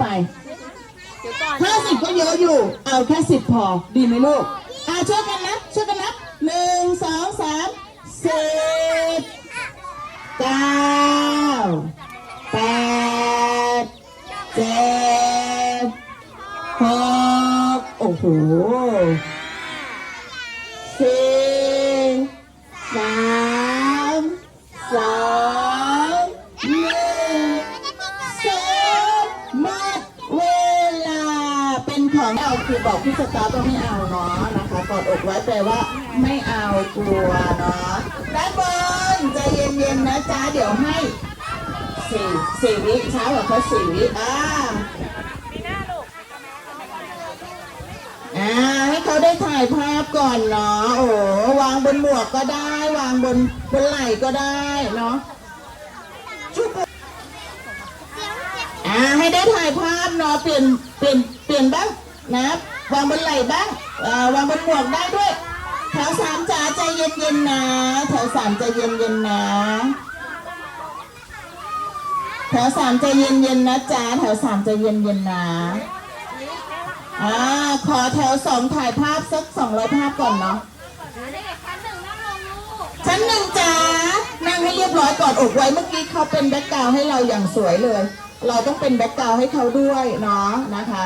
ไปเดี๋ยวก่อนห้าสิบก็เยอะอยู่ เอาแค่สิบพอ ดีไหมลูก อ่าช่วยกันนะช่วยกันนับหนึ่งสองสามสิบเก้า พี่สตาร์ต้องไม่เอาเนาะนะคะกอดอกไว้แปลว่า ไม่เอากลัวเนาะด้านบนใจเย็นๆนะจ๊ะเดี๋ยวให้สี่สี่วิเช้ากว่าเขาสี่วิอ่าอ่าให้เขาได้ถ่ายภาพก่อนเนาะโอ้วางบนหมวกก็ได้ วางบนบนไหล่ก็ได้เนาะอ่าให้ได้ถ่ายภาพเนาะเปลี่ยนเปลี่ยนเปลี่ยนบ้างนะ วางบนไหล่บ้างอ่าวางบนหมวกได้ด้วย แถวสามจ๋าใจเย็นๆนะแถวสามใจเย็นๆนะแถวสามใจเย็นๆนะจ๊ะแถวสามใจเย็นๆนะอ่าขอแถวสองถ่ายภาพสักสองร้อยภาพก่อนเนาะเด็กชั้นหนึ่งนั่งลงลูกชั้นหนึ่งจ๋านั่งให้เรียบร้อยก่อนอกไว้เมื่อกี้เขาเป็นแบ็กกราวให้เราอย่างสวยเลย เราต้องเป็นแบ็กกราวให้เขาด้วยเนาะนะคะ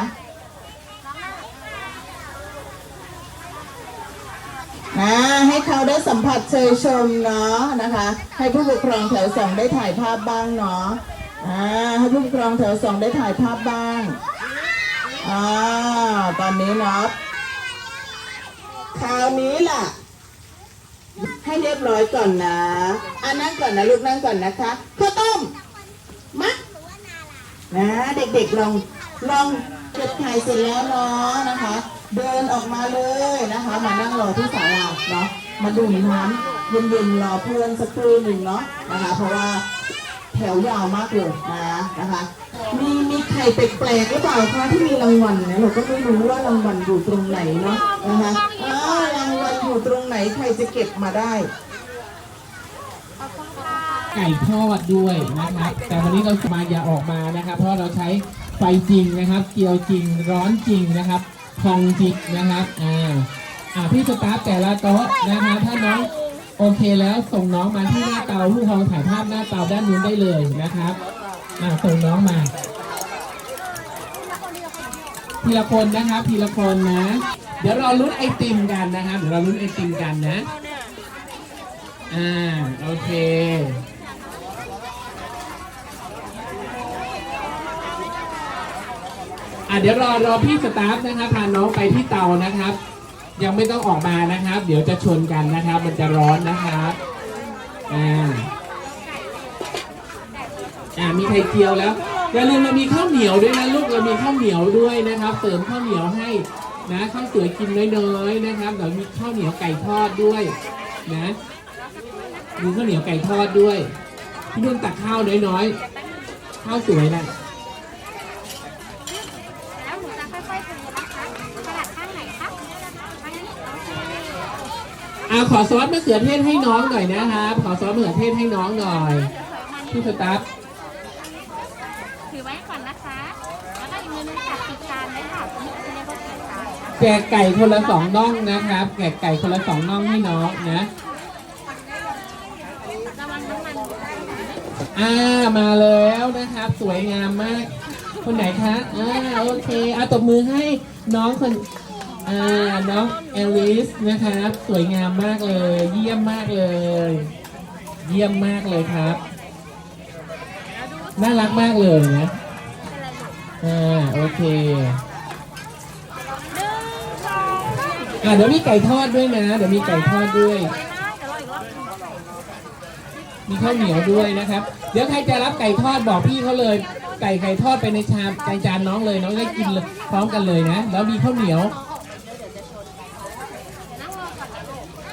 นะให้เขาได้สัมผัสเชยชมเนาะนะคะ ให้ผู้ปกครองแถวสองได้ถ่ายภาพบ้างเนาะอ่าให้ผู้ปกครองแถวสองได้ถ่ายภาพบ้างอ่าตอนนี้เนาะคราวนี้ล่ะ ให้เรียบร้อยก่อนนะอ่านั่งก่อนนะลูกนั่งก่อนนะคะข้าวต้มมัดนะเด็กๆลองลองเก็บถ่ายเสร็จแล้วเนาะนะคะ เดินออกมาเลยนะคะ มานั่งรอที่ศาลาเนาะมาดื่มน้ำเย็นๆรอเพื่อนสักครู่หนึ่งเนาะนะคะ เพราะว่าแถวยาวมากเลยนะนะคะ มีมีไข่แปลกๆหรือเปล่าคะที่มีรางวัลเนะเราก็ไม่รู้ว่ารางวัลอยู่ตรงไหนเนาะนะคะอารางวัลอยู่ตรงไหนใครจะเก็บมาได้ไก่ทอดด้วยนะครับ แต่วันนี้เรามาอย่าออกมานะครับ เพราะเราใช้ไฟจริงนะครับ เกลียวจริงร้อนจริงนะครับ พองจริงนะครับอ่าอ่าพี่สตาฟแต่ละโต๊ะนะคะถ้าน้องโอเคแล้วส่งน้องมาที่หน้าเตาผู้ปกครองถ่ายภาพหน้าเตาด้านนู้นได้เลยนะครับอ่าส่งน้องมา ทีละคนนะครับทีละคนนะ เดี๋ยวเราลุ้นไอติมกันนะครับเดี๋ยวเราลุ้นไอติมกันนะ อ่าโอเค อะเดี๋ยวรอรอพี่สตาฟนะครับพาน้องไปที่เตานะครับ ยังไม่ต้องออกมานะครับ เดี๋ยวจะชนกันนะครับ มันจะร้อนนะครับอ่าอ่ามีไข่เจียวแล้วอย่าลืมเรามีข้าวเหนียวด้วยนะลูกเรามีข้าวเหนียวด้วยนะครับ เสริมข้าวเหนียวให้นะข้าวสวยกินน้อยๆนะครับเดี๋ยวมีข้าวเหนียวไก่ทอดด้วยนะมีข้าวเหนียวไก่ทอดด้วยพี่นุ่นตักข้าวน้อยๆข้าวสวยนะ แล้วหนูจะค่อยๆเทนะคะขนาดข้างไหนคะข้างนี้โอเค อาขอซอสมะเขือเทศให้น้องหน่อยนะครับ ขอซอสมะเขือเทศให้น้องหน่อยพี่สตาฟถือไว้ก่อนนะคะ แล้วก็อีกมือนึงจับปีกจานไว้ค่ะนี่เขาเรียกว่าปีกจานนะแกะไก่คนละสองน่องนะครับ แกะไก่คนละสองน่องให้น้องนะ ระวังน้ำมันอ่ามาแล้วนะครับ สวยงามมาก คนไหนคะอ่าโอเคเอาตบมือให้น้องคน อ่าน้องเอลิสนะครับ สวยงามมากเลย เยี่ยมมากเลย เยี่ยมมากเลยครับ น่ารักมากเลยนะอ่าโอเคอ่าเดี๋ยวมีไก่ทอดด้วยนะ เดี๋ยวมีไก่ทอดด้วย มีข้าวเหนียวด้วยนะครับ เดี๋ยวใครจะรับไก่ทอดบอกพี่เขาเลย ไก่ไก่ทอดไปในชามในจานน้องเลย น้องได้กินพร้อมกันเลยนะ แล้วมีข้าวเหนียว นั่งรอก่อนนะลูกอ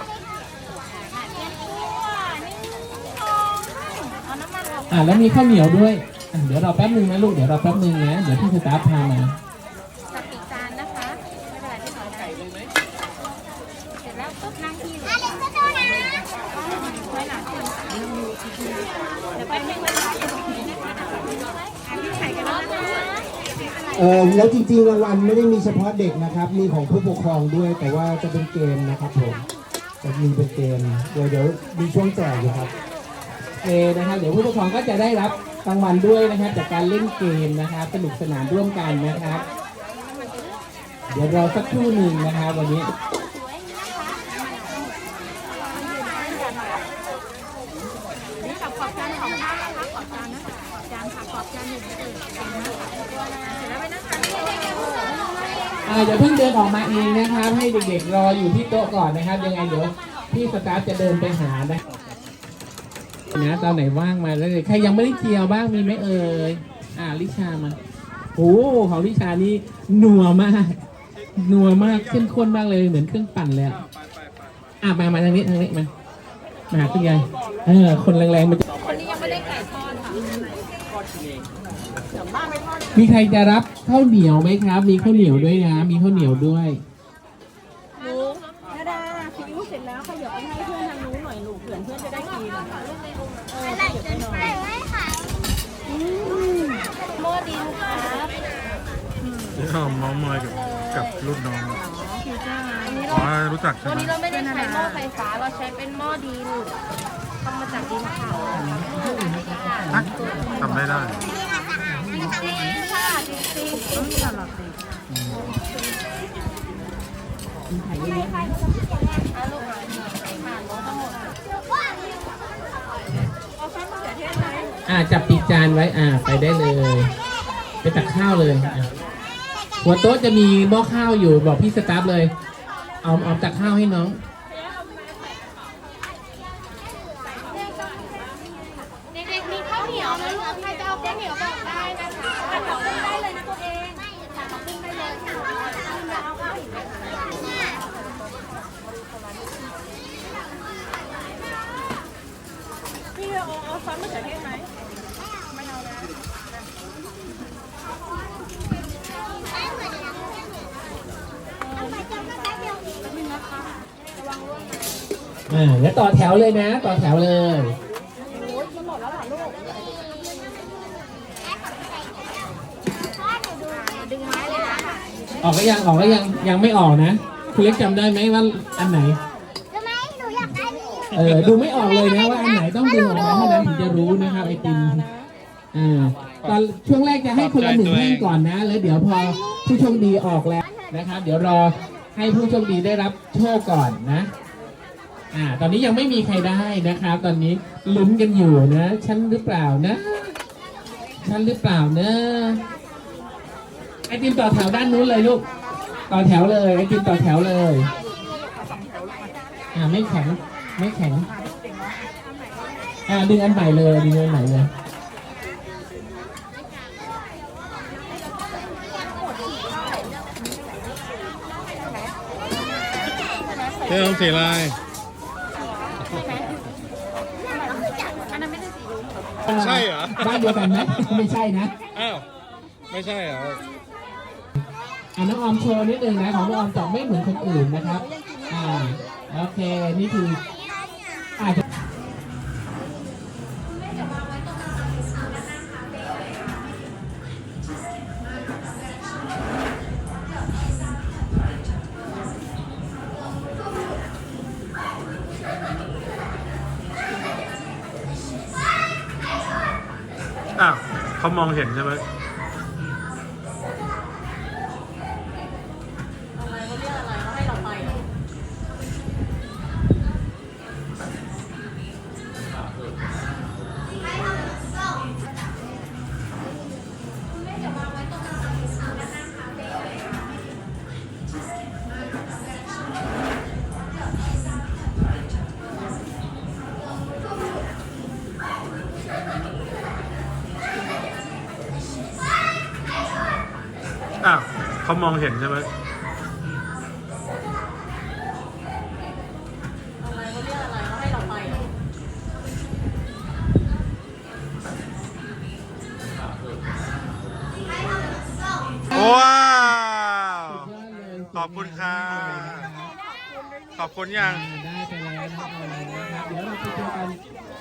ะเตรียมตัวหนึ่งสองสามเอาน้ำมัน ออกอ่าแล้วมีข้าวเหนียวด้วยอะเดี๋ยวรอแป๊บนึงนะลูกเดี๋ยวรอแป๊บนึงนะเดี๋ยวพี่สตาฟพามาจับปีกจานนะคะไม่เป็นไรที่ถอยใจเลยไหมเสร็จแล้วปุ๊บนั่งที่เลยอาเล็กก็โดนนะไว้หลังคุณเดี๋ยวไปเพ่งไว้หลังคุณนะคะอะพี่ไข่กันแล้วนะเออแล้วจริงๆรางวัลไม่ได้มีเฉพาะเด็กนะครับ มีของผู้ปกครองด้วย แต่ว่าจะเป็นเกมนะครับผมจะมีเป็นเกมเดี๋ยวเดี๋ยวมีช่วงแจกอยู่ครับโอ เคนะครับเดี๋ยวผู้ปกครองก็จะได้รับรางวัลด้วยนะครับ จากการเล่นเกมนะครับสนุกสนานร่วมกันนะครับ เดี๋ยวรอสักครู่หนึ่งนะครับวันนี้อองด้านนะคะขอบจานนะคะขอบจานค่ะขอบจานหนึ่งเออเก่งมากเสร็จแล้วไปนะคะอ่าอย่าเพิ่งเดินออกมาเองนะครับ ให้เด็กๆรออยู่ที่โต๊ะก่อนนะครับ ยังไงเดี๋ยวพี่สตาฟจะเดินไปหานะ นะตอนไหนว่างมาแล้วเลยใครยังไม่ได้เจียวบ้างมีไหมเอ่ยอ่าลิชามาโอ้ของลิชานี่นัวมากนัวมากเข้มข้นมากเลยเหมือนเครื่องปั่นเลยอะอะมามาทางนี้ทางนี้มามาหาคุณยายเออคนแรงๆมันจะคนนี้ยังไม่ได้ไก่ทอดค่ะมีใครจะรับข้าวเหนียวไหมครับ มีข้าวเหนียวด้วยนะ มีข้าวเหนียวด้วย หนูนาดาซีอิ๊วเสร็จแล้วขยับไปให้เพื่อนทางนู้นหน่อยลูกเผื่อเพื่อนจะได้กินเออขยับไปหน่อยอืมโมดินครับ ที่เขาเมาส์มอยกับกับรุ่นน้องอันนี้อ๋เราอรู้จักใช่วันไหมนี้เราไม่ได้ใช้หม้อไฟฟ้า เราใช้เป็นหม้อดินทำมาจากดินขาวฮะจำไม่ได้จริงๆค่ะจริงๆต้องสลับดิเอาลูกหน่อยผ่านลงทั้งหมดเอาซอสมะเขือเทศไหมอ่าจับปีกจานไว้อ่าไปได้เลย ไปตักข้าวเลยอะ หัวโต๊ะจะมีหม้อข้าวอยู่บอกพี่สตาฟเลย เอาเอาตักข้าวให้น้อง เด็กๆมีข้าวเหนียวนะลูกใครจะเอาข้าวเหนียวบอกได้นะคะตักขึ้นได้เลยนะตัวเองตักขึ้นได้เลยาข้าวอีกไหมพี่เอาเอาซอสมะเขือเทศไหมเอานะ นึงนะคะระวังร่วงนะอ่าแล้วต่อแถวเลยนะ ต่อแถวเลย โอ้ยมันหมดแล้วเหรอลูกดึงไม้เลยนะออกก็ยังออกก็ยังยังไม่ออกนะคุณเล็กจำได้ไหมว่าอันไหนทำไมหนูอยากได้นี่เออดูไม่ออกเลยนะว่าอันไหนต้องดึงออกมาเท่านั้นถึงจะรู้นะครับไอติมอ่าตอนช่วงแรกจะให้คนละหนึ่งแท่งก่อนนะ แล้วเดี๋ยวพอผู้โชคดีออกแล้วนะครับ เดี๋ยวรอ ให้ผู้โชคดีได้รับโชคก่อนนะ อ่า ตอนนี้ยังไม่มีใครได้นะครับ ตอนนี้ลุ้นกันอยู่นะฉันหรือเปล่านะฉันหรือเปล่านะไอติมต่อแถวด้านนู้นเลยลูก ต่อแถวเลยไอติมต่อแถวเลย อ่าไม่แข็งไม่แข็งอ่าดึงอันใหม่เลยดึงอันใหม่เลย เจ้าสีลายอันนั้นไม่ได้สีรุ้งใช่เหรอบ้านเดียวกันไหมไม่ใช่นะ อ้าว ไม่ใช่เหรออ่าน้องออมโชว์นิดนึงนะของน้องออมจะไม่เหมือนคนอื่นนะครับ อ่า โอเค นี่คือ เขามองเห็นใช่ไหม อ้าวเขามองเห็นใช่ไหมว้าวขอบคุณค่ะ ขอบคุณยัง ได้ไปแล้วนะครับเดี๋ยวเราไปเจอกัน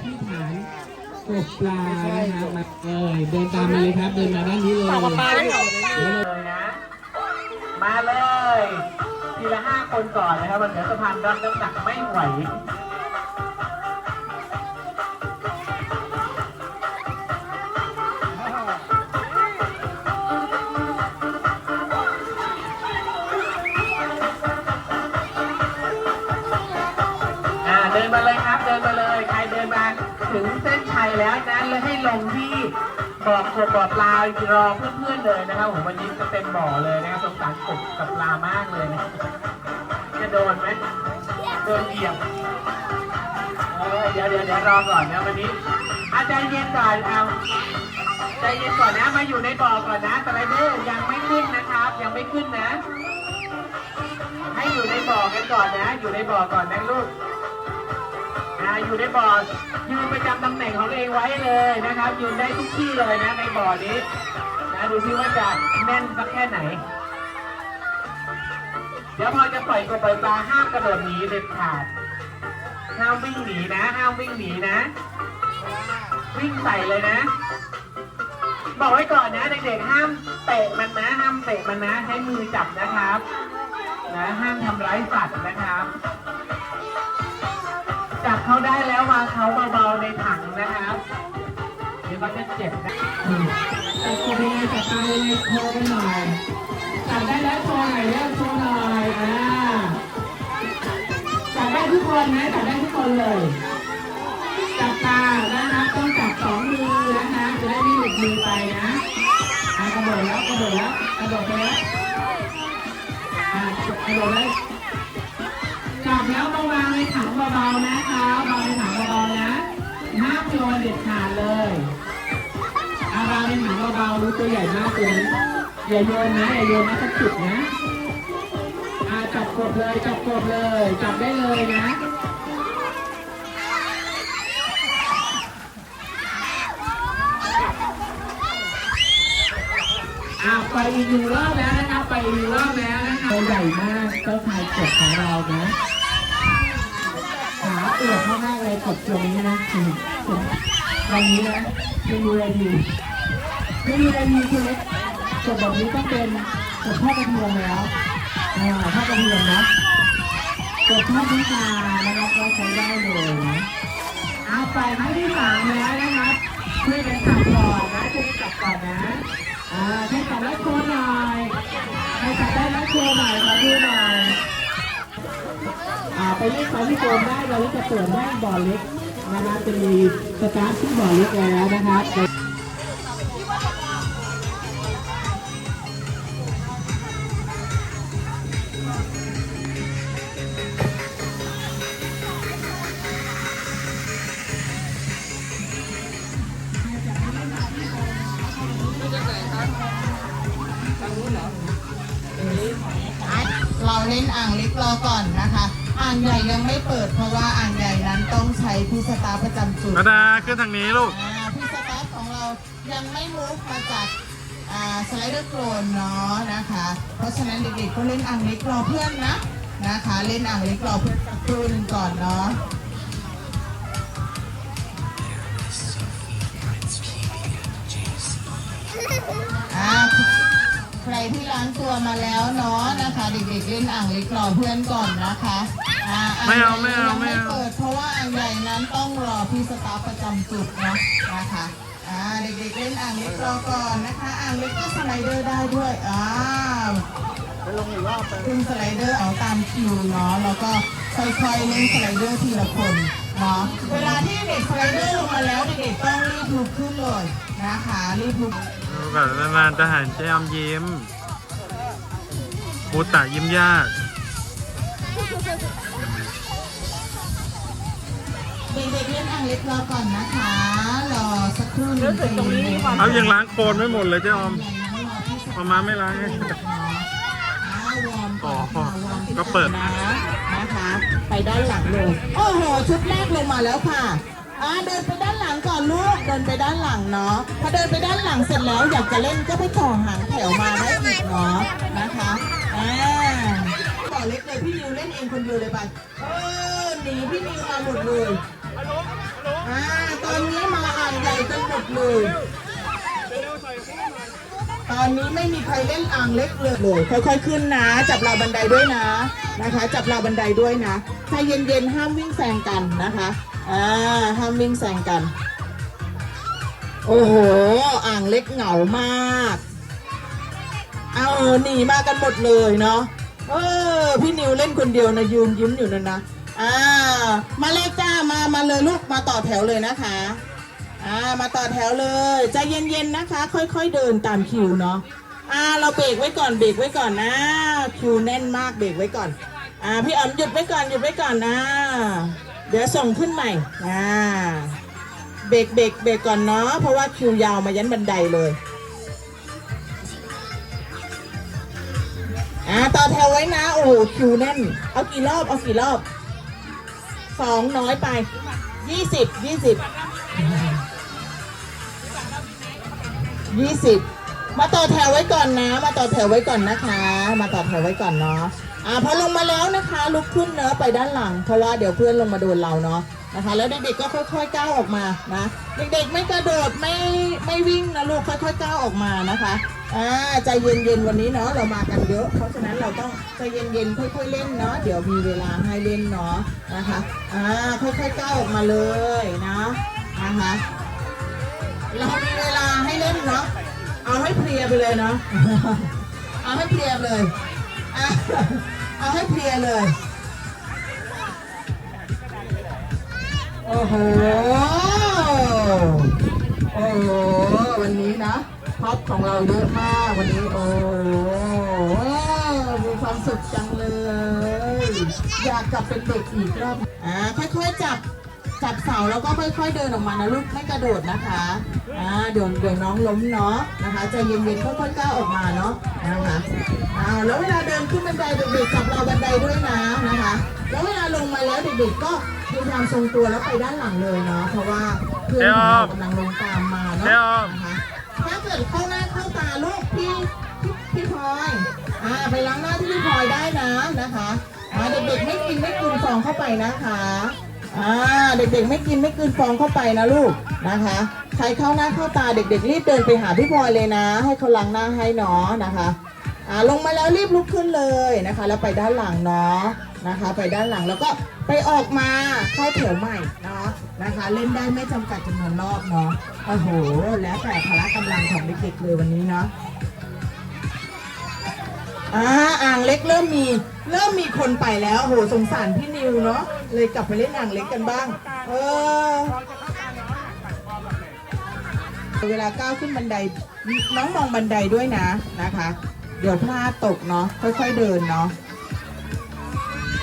ที่ฐานกบปลานะครับมาเลยเดินตามมาเลยครับ เดินมาด้านนี้เลยเดี๋ยวเราเลยนะ มาเลย ทีละห้าคนก่อนนะครับมันเหนือสะพานรับน้ำหนักไม่ไหวอ่าเดินมาเลยครับ เดินมาเลย ใครเดินมาถึงเส้นชัยแล้วนะแล้วให้ลงที่ บ่อกบบ่อปลารอเพื่อนๆเลยนะครับผมวันนี้จะเต็มบ่อเลยนะครับสงสารกบกับปลามากเลยนะจะโดนไหมโดนเหยียบเออเดี๋ยวเดี๋ยวเดี๋ยวรอก่อนนะวันนี้อาใจเย็นก่อนเอาใจเย็นก่อนนะมาอยู่ในบ่อก่อนนะสไลเดอร์ยังไม่ขึ้นนะครับ ยังไม่ขึ้นนะ ให้อยู่ในบ่อกันก่อนนะ อยู่ในบ่อก่อนนะลูก อ่าอยู่ในบ่อยืนประจำตำแหน่งของตัวเองไว้เลยนะครับยืนได้ทุกที่เลยนะในบ่อนี้นะดูซิว่าจะแน่นสักแค่ไหน เดี๋ยวพอจะปล่อยกบปล่อยปลาห้ามกระโดดหนีเด็ดขาดห้ามวิ่งหนีนะห้ามวิ่งหนีนะ วิ่งใส่เลยนะ บอกไว้ก่อนนะเด็กๆห้ามเตะมันนะห้ามเตะมันนะใช้มือจับนะครับนะห้ามทำร้ายสัตว์นะครับ เขาได้แล้ววางเขาเบาๆในถังนะครับเดี๋ยวเขาจะเจ็บนะจับตัวยังจับตายังไงโชว์กันหน่อยจับได้แล้วโชว์หน่อยเร็วโชว์หน่อยอ่าจับได้ทุกคนนะจับได้ทุกคนเลย จับตานะคะต้องจับสองมือนะคะจะได้ไม่หลุดมือไปนะอ่ากระโดดแล้วกระโดดแล้วกระโดดไปแล้วอ่ากระโดดแล้ว แล้วมาวางในถังเบาๆนะคะวางในถังเบาๆนะห้ามโยนเด็ดขาดเลยอาวางในถังเบาๆรู้ตัวใหญ่มากตัวนี้อย่าโยนนะอย่าโยนนะสักจุดนะอาจับกดเลยจับกดเลยจับได้เลยนะอ่าไปอีกหนึ่งรอบแล้วนะครับไปอีกหนึ่งรอบแล้วนะคะตัวใหญ่มากเจ้าชายกบของเรานะ ขาเอือกมากๆเลยกดตัวนี้นะวันนี้นะไม่มีอะไรดีไม่มีอะไรดีคือเล็กกดแบบนี้ต้องเป็นกดพ่อกระเทียมแล้วอ่าพ่อกระเทียมนะกดพ่อพิชานะครับก็ใช้ได้เลยนะเอาไปครั้ที่สามแล้วนะครับช่วยกันจับก่อนนะช่วยกันจับก่อนนะอ่าใครจับแล้วโชว์หน่อยใครจับได้แล้วโชว์หน่อยขอดูหน่อย ไปเล่นปาที่โกมได้เราจะเปิดให้บ่อเล็กนะครับจะมีสตาร์ทที่บ่อเล็กแล้วนะครับเราเล่นอ่างเล็กรอก่อนนะคะ อ่างใหญ่ยังไม่เปิดเพราะว่าอ่างใหญ่นั้นต้องใช้ผู้สตาฟประจำจุดนาดาขึ้นทางนี้ลูก อ่าพี่สตาฟของเรายังไม่มูฟมาจากอ่าสไลเดอร์โกลนเนาะนะคะ เพราะฉะนั้นเด็กๆก็เล่นอ่างเล็กรอเพื่อนนะนะคะ เล่นอ่างเล็กรอเพื่อนสักครู่หนึงก่อนเนาะ อ่าใครที่ล้างตัวมาแล้วเนาะนะคะ เด็กๆเล่นอ่างเล็กรอเพื่อนก่อนนะคะ อ่าไม่เอางไม่ใหญ่เอายังไม่เอา เปิดเพราะว่าอ่างใหญ่นั้นต้องรอพี่สตาฟประจำจุดเนาะนะคะอ่าเด็กๆเล่นอ่างเล็กรอก่อนนะคะอ่างเล็กก็สไลเดอร์ได้ด้วยอ้าวขึ้นสไลเดอร์เอาตามคิวเนาะแล้วก็ค่อยๆเล่นสไลเดอร์ทีละคนเนาะเวลาที่เด็กสไลเดอร์ลงมาแล้วเด็กๆต้องรีบลุกขึ้นเลยนะคะรีบลุกแบบนานๆจะเห็นเจ๊ยอมยิ้มบูตะยิ้มยาก เด็กๆเล่นอ่างเล็กรอก่อนนะคะรอสักครู่หนึงรู้สึกตรงนี้มีความเอายังล้างโคลนไม่หมดเลยเจ๊ออมมาม่าไม่ล้างให้อ๋อก็เปิดนะนะคะ ไปด้านหลังเลยโอ้โหชุดแรกลงมาแล้วค่ะอ่าเดินไปด้านหลังก่อนลูกเดินไปด้านหลังเนาะพอเดินไปด้านหลังเสร็จแล้วอยากจะเล่นก็ไปต่อหางแถวมาได้อีกเนาะนะคะ พี่นิวเล่นเองคนเดียวเลยไป เออหนีพี่นิวมาหมดเลยอ่าตอนนี้มาอ่างใหญ่กันหมดเลย ตอนนี้ไม่มีใครเล่นอ่างเล็กเลยเลยค่อยๆขึ้นนะ จับราวบันไดด้วยนะนะคะ จับราวบันไดด้วยนะถ้เย็นๆห้ามวิ่งแซงกันนะคะอ่าห้ามวิ่งแซงกัน โอ้โห อ่างเล็กเหงามาก เอาหนีมากันหมดเลยเนาะ เออ พี่นิวเล่นคนเดียวนะยืนยิ้มอยู่นั่นนะอ่า มาเลยจ้ามามาเลยลูกมาต่อแถวเลยนะคะอ่ามาต่อแถวเลยใจเย็นๆนะคะ ค่อย ๆ เดินตามคิวเนาะอ่าเราเบรกไว้ก่อนเบรกไว้ก่อนนะคิวแน่นมากเบรกไว้ก่อนอ่าพี่อ๋อมหยุดไว้ก่อนหยุดไว้ก่อนนะเดี๋ยวส่งขึ้นใหม่อ่าเบรกเบรกเบรกก่อนเนาะเพราะว่าคิวยาวมายันบันไดเลย อ่าต่อแถวไว้นะ โอ้คิวแน่น เอากี่รอบ เอากี่รอบ สองน้อยไป ยี่สิบ ยี่สิบ ยี่สิบ มาต่อแถวไว้ก่อนนะ มาต่อแถวไว้ก่อนนะคะ มาต่อแถวไว้ก่อนเนาะ อ่าพอลงมาแล้วนะคะ ลุกขึ้นเนอะไปด้านหลัง เพราะว่าเดี๋ยวเพื่อนลงมาโดนเราเนาะ นะคะ แล้วเด็กๆก็ค่อยๆก้าวออกมานะเด็กๆไม่กระโดดไม่ไม่วิ่งนะลูกค่อยๆก้าวออกมานะคะอ่าใจเย็นๆวันนี้เนาะเรามากันเยอะ เพราะฉะนั้นเราต้องใจเย็นๆค่อยๆเล่นเนาะเดี๋ยวมีเวลาให้เล่นเนาะนะคะอ่าค่อยๆก้าวออกมาเลยนะนะคะเรามีเวลาให้เล่นเนาะเอาให้เพลียไปเลยเนาะเอาให้เพลียเลยเอาให้เพลียเลย โอ้โห โอ้โห วันนี้นะท็อปของเราเยอะมากวันนี้ โอ้โหมีความสุขจังเลย อยากกลับเป็นเด็กอีกรอบอ่าค่อยๆจับจับเสาแล้วก็ค่อย ๆ เดินออกมานะลูกไม่กระโดดนะคะอ่าเดี๋ยวเดี๋ยวน้องล้มเนาะนะคะใจเย็นๆค่อยๆก้าวออกมาเนาะนะคะอ่าแล้วเวลาเดินขึ้นบันไดเด็กๆจับเราบันไดด้วยนะนะคะแล้วเว แล้วเด็กๆก็พยายามทรงตัวแล้วไปด้านหลังเลยเนาะเพราะว่าเพื่อนของเรากำลังลงตามมาเนาะเดี๋ยวนะคะถ้าเกิดเข้าหน้าเข้าตาลูกพี่พี่พี่พลอยอ่าไปล้างหน้าที่พี่พลอยได้นะนะคะอ่าเด็กๆไม่กินไม่กลืนฟองเข้าไปนะคะอ่าเด็กๆไม่กินไม่กลืนฟองเข้าไปนะลูกนะคะใครเข้าหน้าเข้าตาเด็กๆรีบเดินไปหาพี่พลอยเลยนะ ให้เขาล้างหน้าให้เนาะนะคะอ่าลงมาแล้วรีบลุกขึ้นเลยนะคะ แล้วไปด้านหลังเนาะ นะคะ ไปด้านหลังแล้วก็ไปออกมาเข้าแถวใหม่เนาะนะคะ เล่นได้ไม่จำกัดจำนวนรอบเนาะโอ้โห แล้วแต่พละกำลังของเด็กๆเลยวันนี้เนาะอ่าอ่างเล็กเริ่มมีเริ่มมีคนไปแล้วโหสงสารพี่นิวเนาะเลยกลับไปเล่นอ่างเล็กกันบ้าง เออเวลาก้าวขึ้นบันไดน้องมองบันไดด้วยนะนะคะ เดี๋ยวพลาดตกเนาะค่อยๆเดินเนาะ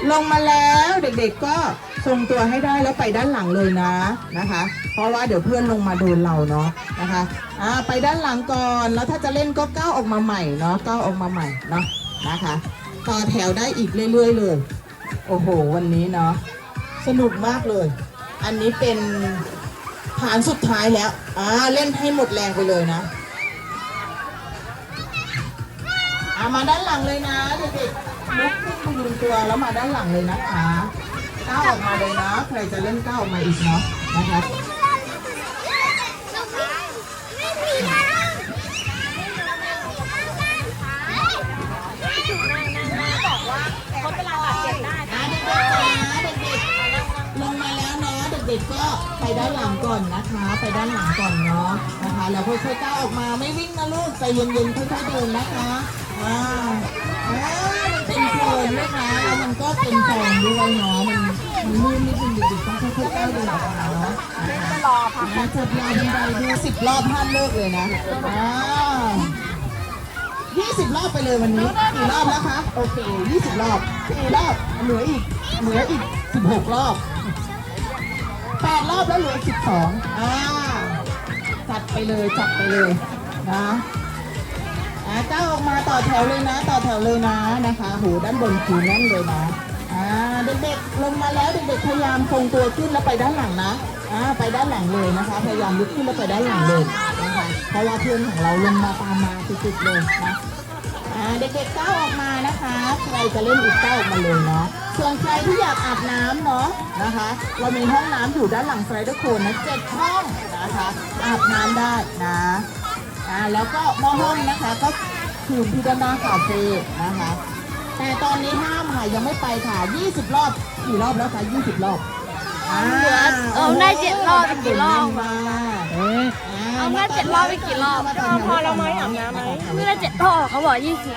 ลงมาแล้วเด็กๆก็ทรงตัวให้ได้แล้วไปด้านหลังเลยนะนะคะ เพราะว่าเดี๋ยวเพื่อนลงมาโดนเราเนาะนะคะอ่าไปด้านหลังก่อนแล้วถ้าจะเล่นก็ก้าวออกมาใหม่เนาะก้าวออกมาใหม่เนาะนะคะต่อแถวได้อีกเรื่อยๆเลย โอ้โห วันนี้เนาะสนุกมากเลย อันนี้เป็นฐานสุดท้ายแล้วอ่าเล่นให้หมดแรงไปเลยนะอามาด้านหลังเลยนะเด็กๆ ลุกขึ้นพยุงตัวแล้วมาด้านหลังเลยนะคะก้าวออกมาเลยนะ ใครจะเล่นก้าวออกมาอีกเนาะนะคะไม่มีนะคนเป็นเราบาดเจ็บได้อ่าเด็กๆนะเด็กๆลงมาแล้วเนาะเด็กๆก็ไปด้านหลังก่อนนะคะ ไปด้านหลังก่อนเนาะนะคะแล้วค่อยๆก้าวออกมาไม่วิ่งนะลูกใจเย็นๆค่อยๆเดินนะคะอ่าอ่ามันเป็น โคลนนะคะแล้วมันก็เป็นฟองด้วยเนาะ มันมันลื่นนิดนึงเด็กๆต้องค่อยๆก้าวเดินออกมาเนาะนะคะรอพักอ่าจับราวบันไดด้วยสิบรอบห้ามเลิกเลยนะอ่ายี่สิบรอบไปเลยวันนี้กี่รอบแล้วคะ โอเคยี่สิบรอบกี่รอบเหลืออีก เหลืออีกสิบหกรอบแปดรอบแล้วเหลืออีกสิบสองอ่าจัดไปเลยจัดไปเลยนะ อ่าก้าวออกมาต่อแถวเลยนะ ต่อแถวเลยนะนะคะโหด้านบนคือแน่นเลยนะอ่าเด็กๆลงมาแล้วเด็กๆพยายามคงตัวขึ้นแล้วไปด้านหลังนะอ่าไปด้านหลังเลยนะคะ พยายามลุกขึ้นแล้วไปด้านหลังเลยนะคะเพราะว่าเพื่อนของเราลงมาตามมาติดๆเลยนะอ่าเด็กๆก้าวออกมานะคะใครจะเล่นอีกก้าวออกมาเลยเนาะส่วนใครที่อยากอาบน้ำเนาะนะคะ เรามีห้องน้ำอยู่ด้านหลังไลเดอร์โคนนะเจ็ดห้องนะคะอาบน้ำได้นะ อ่าแล้วก็มอห้องนะคะ ก็คือที่ด้านหน้าคาเฟ่นะคะ แต่ตอนนี้ห้ามค่ะยังไม่ไปค่ะ 20 รอบกี่รอบแล้วคะ20 รอบอ่าเออได้เจ็ดรอบอีกกี่รอบ มาเอางั้นเจ็ดรอบอีกกี่รอบ พอเราไหมอาบน้ำไหม เมื่อเจ็ดรอบเขาบอกยี่สิบ